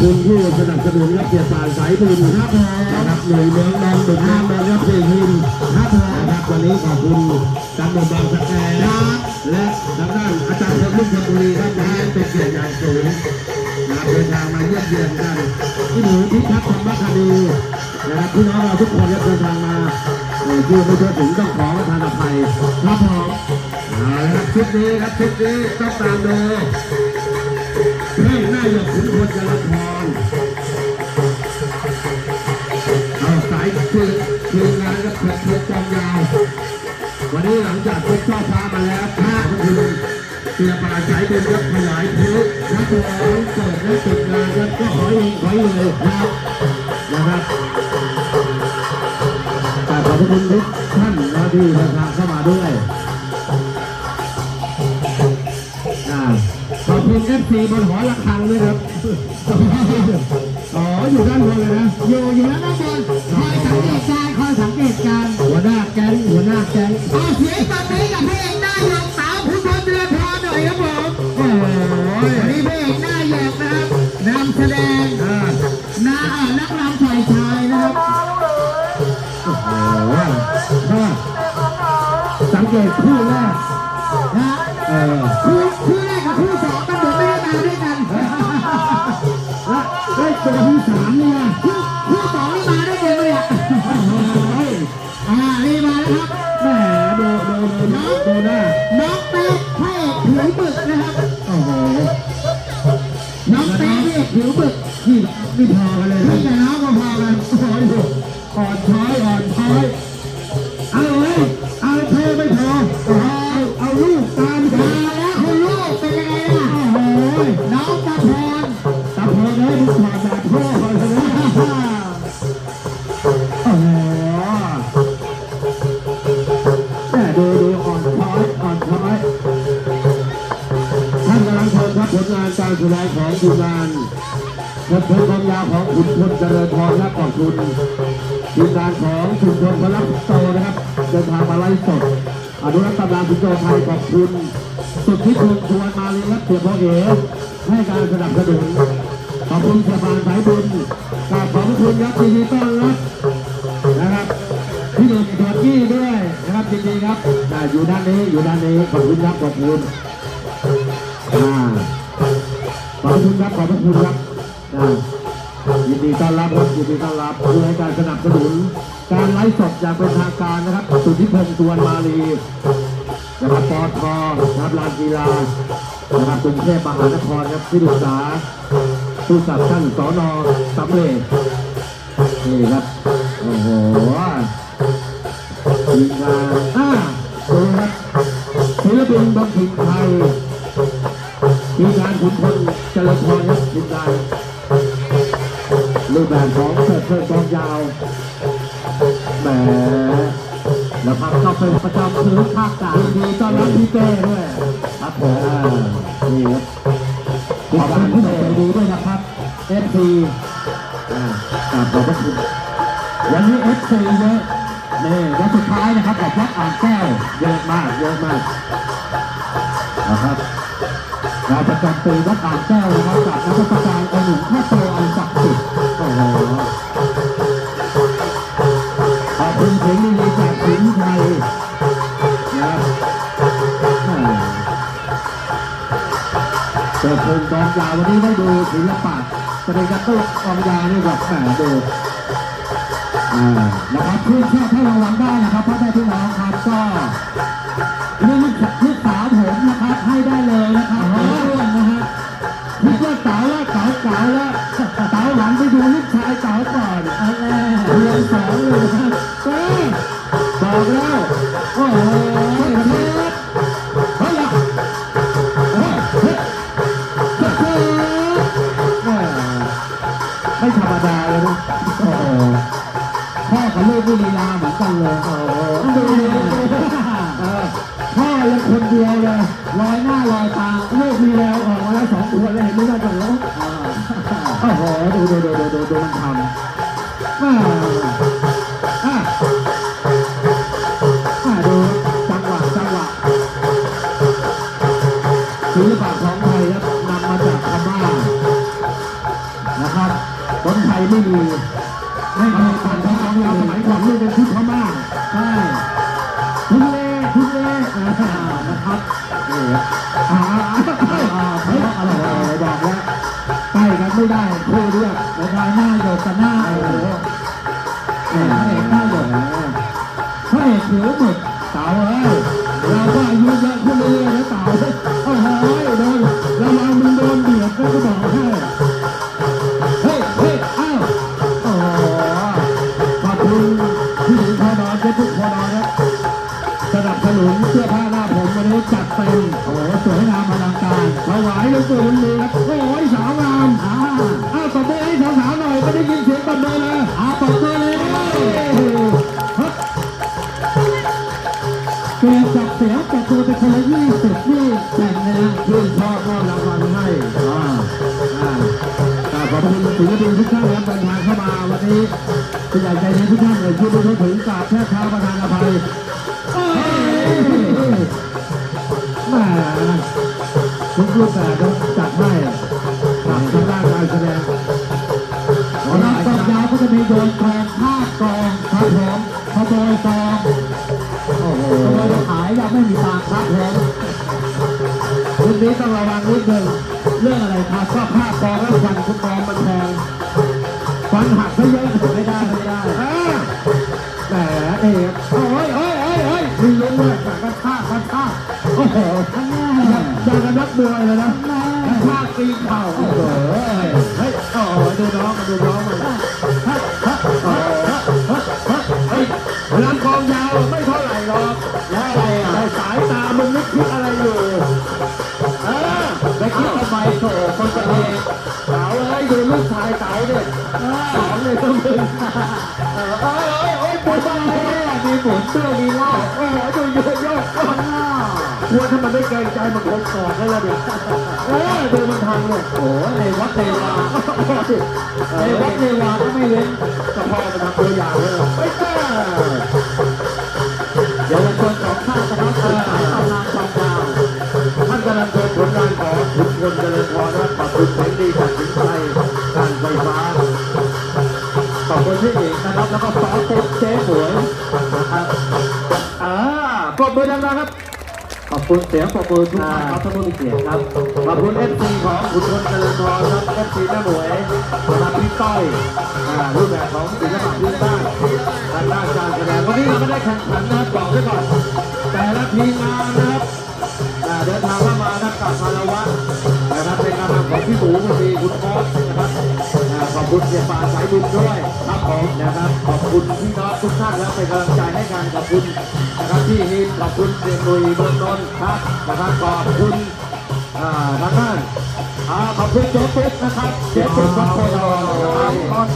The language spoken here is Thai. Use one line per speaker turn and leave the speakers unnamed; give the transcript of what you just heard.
คุณผู้สนับสนุนรับเกียรติสายสายบุญครับนะครับหน่วยเมืองนองดุจน้ำนองรับเกียรติหินครับนะครับวันนี้ขอบคุณตำรวจบางสะแกและทางด้านอาจารย์พลลูกชบุรีครับมาเป็นเกียรติอย่างสูงนะครับเดินทางมาเยี่ยมเยียนกันที่หนูพิทักษ์ธรรมคดีนะครับพี่น้องเราทุกคนที่เดินทางมาเอ่อไม่ทั่วถึงต้องขอประทานอภัยครับผมเอาละครับชุดนี้ครับชุดนี้ต้องตามดู เรื่หน้าหยกขุนพลจรพรเอาสายคือคืองานก็เพื่อเพื่อจำยาว วันนี้หลังจากพบช่อฟ้ามาแล้วของคุณเสียป่าสายเป็นก็ขยายพื้นนักร้องเปิดและปิดงานกันก็ขอเองขอเลยครับนะครับแต่ขอบคุณทุกท่านนะที่เดินทางเข้ามาด้วย ซีบนหอระฆังด้วยครับ อ๋อ อยู่ด้านบนเลยนะ
อยู่อยู่แล้วด้านบนคอยสังเกตการณ์คอยสังเกตการณ์
หัวหน้าแก๊งหัวหน้าแก๊ง
เอาเสียงตอนนี้กับพระเอกหน้าหยกสาวคุณพลเดือนพรหน่อยครับผม
โอ้ย
วันนี้พระเอกหน้าหยกนะครับนำแสดง
อ่า
หน้าอ่านักรำฝ่ายชายนะครับ
โอ้โหอ่าสังเกตคู่แรก
นะ
เออ
คู่คู่แรกกับคู่สองมันเหมือ นไม่ได้มาด้วยกัน
และได้เจอที่สามเนี่ย
คู่สองนี่มาได้วยกันเลยอะ
อ่า
นี่มาแล้วครับ
แหมดูดูดูดูดูหน้า
น้องเป๊กพระเอกผิวบึกนะครับ
โอ้โห
น้องเป๊กพระเอกผิวบึก
นี่นี่พอกันเลยนะ
พี่น้องก็พอกัน
โอ้ยอ่อนช้อยอ่อนช้อย
งา
นการงของทีมงานบทเพลงความยาวของขุนพลเจริญพรและขอบคุณทีมงานของชุมชนพลังโตนะครับเดินทางมาไล่สดอนุรักษ์ตำนานสิงโตไทยขอบคุณ สุดที่คุณชวนมาเลยครับเสียพ่อเอ๋ให้การสนับสนุนขอบคุณสะพานสายบุญกราบขอบคุณครับยินดีต้อนรับนะครับพี่หนุ่มถอดกี้ด้วยนะครับยินดีครับอยู่ด้านนี้อยู่ด้านนี้ขอบคุณครับขอบคุณอ่า อบคุณครับขอบคุณครับยินดีต้อนรับครับยินดีต้อนรับเพื่อให้การสนับสนุน การไลฟ์สดอย่างเป็นทางการนะครับสุทธิพงษ์สวนมาลีนะครับปอทนะครับลานกีฬานะครับกรุงเทพมหานครครับที่ปรึกษาผู้สับท่านสอนอสำเร็จนี่ครับโอ้โห แล้วครับก็เป็นประจำคือภาคกลางดีตอนรับพี่เต้ด้วยครับผมนี่ครับขอบคุณผู้ใหญ่ใจดีด้วยนะครับเอฟซีอ่ากราบขอบพระคุณวันนี้เอฟซีเยอะนี่วันสุดท้ายนะครับกับวัดอ่างแก้วเยอะมากเยอะมากนะครับงานประจำปีวัดอ่างแก้วนะครับกับนักประการองค์หลวงพ่อโตอันศักดิ์สิทธิ์โอ้โหขอบคุณเสียง ดีๆจากสิงห์ไทยนะครับอ่าเปิดเพงกองยาววันนี้ได้ดูศิลปะแสดงกระตุ้กองยาวนี่แบบแหมดูอ่านะครับชื่นชอบให้รางวัลได้นะครับพ่อแม่พี่น้องครับก็เรื่องลูกลูกสาวผมนะครับให้ได้เลยนะครับขอร่วมนะฮะคิดว่าเต๋าแล้วเต๋าเต๋าแล้วเต๋าหลังไปดูลูกชายเต๋าก่อนอาแล้วเรียนสองเลยนะครับ เต้บอกแล้วโอ้โหเฮ้ยเฮ้ยเฮ้ยไม่ธรรมดาเลยนะโอ้โหพ่อกับลูกนี่ลีลาเหมือนกันเลยโอ้โหพ่อเลยคนเดียวเลยลอยหน้าลอยตาลูกมีแล้วออกมาแล้วสองคนเลยเห็นไหมว่าจะร้องโอ้โหดูดูดูดูดูดูมันทำ ศิลปะของไทยครับนำมาจากพม่านะครับคนไทยไม่มีไม่มีผ่านทองเราสมัยก่อนนี่เป็นชุดพม่าใช่ทุเล่ทุเล่นะครับนี่อ่าเฮ้ยอะไรบอกแล้วใกล้กันไม่ได้คู่เรียก
เวลาหน้าหยกกับหน้าโอ้โห
พระเอกหน้าหยดพระเอกผิวหมึกเต๋าเอ้ยเราก็อายุเยอะขึ้นเรื่อยๆนะเต๋า ถวายหลวงปู่หลวงมือครับโอ้ยสาวงาม
อ่า
อ้าวตบมือให้สาวๆหน่อยไม่ได้ยินเสียงตบมือเลย
อาปรบมือเลยนะเปลี่ยนจากเสียงแต่ตัวเป็นคนละยี่สิบนี่แข่งเลยนะ
ชื่นชอบมอบรางวัลให้อ่าอ่าขอบคุณศิลปินทุกท่านครับเดินทางเข้ามาวันนี้ผู้ใหญ่ใจดีทุกท่านเลยที่ได้ถึงกราบแทบเท้าประธานอภัยแม่ ทุกรูปแบบต้องจัดให้กับทางด้านการแสดง
รับตบยาวก็จะมีโยนกองภากองครับผมขโมยกอง
โอ้โห
ขโมยจะขายยังไม่มีตังครับผม
ชุดนี้ต้องระวังนิดนึงเรื่องอะไรครับก็ภากองแล้วฟันคุณกองมันแพงฟันหักซะเยอะ
ม
วยเลยนะกันท่าตีเข่าโอ้โหเฮ้ยโอ้โหดูน้องมาดูน้องมาฮะฮะฮะฮะฮะฮะเฮ้ยลำกองยาวไม่เท่าไหร่หรอก
แล้วอะไรอะ
สายตามึงนึกคิดอะไรอยู่เออ
ไปคิดทำไมโถคนกันเอง
เต๋าเอ้ยดูลูกชายเต๋าเนี่ยสอนเลยต้องมึงเออเอ้ยเอ้ยเอ้ยปวดบ้าเลย
มีหมุนเสื้อมีลา
โอ้โหดูเย ควรถ้ามันไม่เกรงใจมันคงกอดแล้วล่ะเนี่ยเออเดูมันทำเนี่ย
โอ้ในวัดเทวาในวัดเทวาก็ไม่เว้น
ก็พอมันทำตัวอย่างเลยไอ้ต้า
เดี๋ยวชนสองข้างนะสายตำนานความยาว
ท่านกำลังชมผลงานของขุนพลเจริญพรนะครับขอบคุณแสงดีจากสิงห์ไทยการไฟฟ้า
ขอบคุณพี่เอกนะครับแล้วก็ซอสตุ๊กเจ๊หวยนะครับ
อ่าปรบมือดังๆครับ
คุณเสียงปรบมือทุกท่านครับท่านผู้มีเกียรติครับ
ขอบคุณเอฟซีของขุนพลเจริญพรครับเอฟซีแม่หมวยนะครับพี่ต้อยอ่ารูปแบบของศิลปะพื้นบ้านทางด้านการแสดงวันนี้เราไม่ได้แข่งขันนะครับบอกไว้ก่อนแต่ละทีมงานนะครับอ่าเดินทางเข้ามานะครับกับคารวะนะครับเป็นการนำของพี่หมูพอดีคุณออสนะครับ คุณเสียป่าสายบุญด้วยครับผมนะครับ ขอบคุณพี่น้องทุกท่านแล้วเป็นกำลังใจให้กันขอบคุณนะครับพี่ฮินขอบคุณเสียหนุยเมืองนนครับนะครับขอบคุณอ่าทางด้านอ่าขอบคุณโจ๊กปุ๊กนะครับเจ๊ปุ๊กของโคดอน